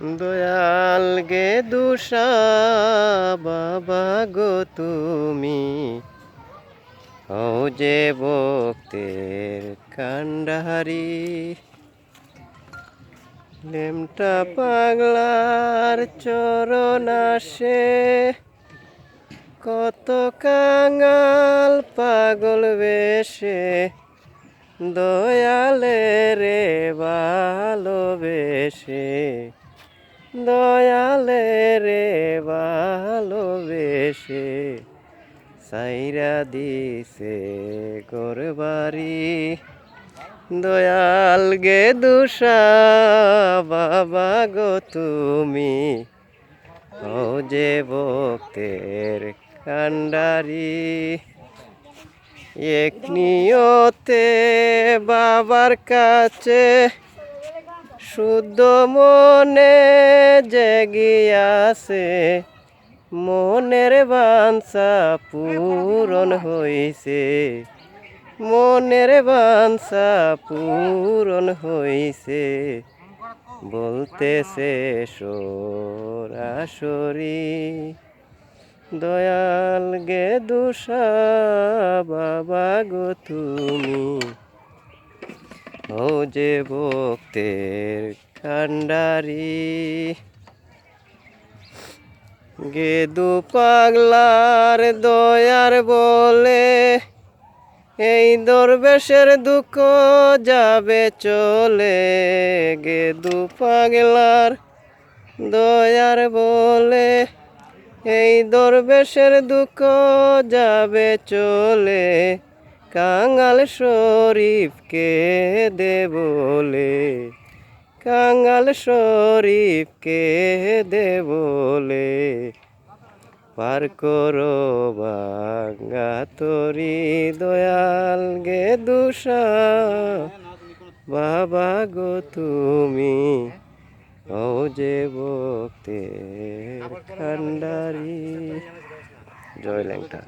দয়াল গে দুষা, বাবা গো তুমি। যে ভক্তের কান্ডারি লেমটা পাগলার চরণ আসে। কত কাঙাল পাগল বেশে। দয়ালে রে ভালোবেসে। দয়ালে রে ভালোবেসে সাইরা দিছে গোরবাড়ি দয়াল গে দুষা, বাবা গো তুমি ও যে ভক্তের কান্ডারি এক নিয়তে বাবার কাছে শুদ্ধ মনে জেগিয়াছে, মনের বাঞ্ছা পূরণ হইছে। মনের বাঞ্ছা পূরণ হইছে। বলতেছে সরাসরি, দয়াল গে দুষা বাবা গো তুমি, ও যে ভক্তের কান্ডারি গেদু পাগলার দয়ার বলে, এই দরবেশের দুঃখ যাবে চলে। গেদু পাগলার দয়ার বলে, এই দরবেশের দুঃখ যাবে চলে। কাঙাল শরীফকে দে বলে। কাঙাল শরীফকে দে বলে, পার করো বাঙ্গা তরি দয়াল গে দুষা। বাবা গো তুমি ও যে ভক্তের খান্ডারি জয় ল্যাংটা।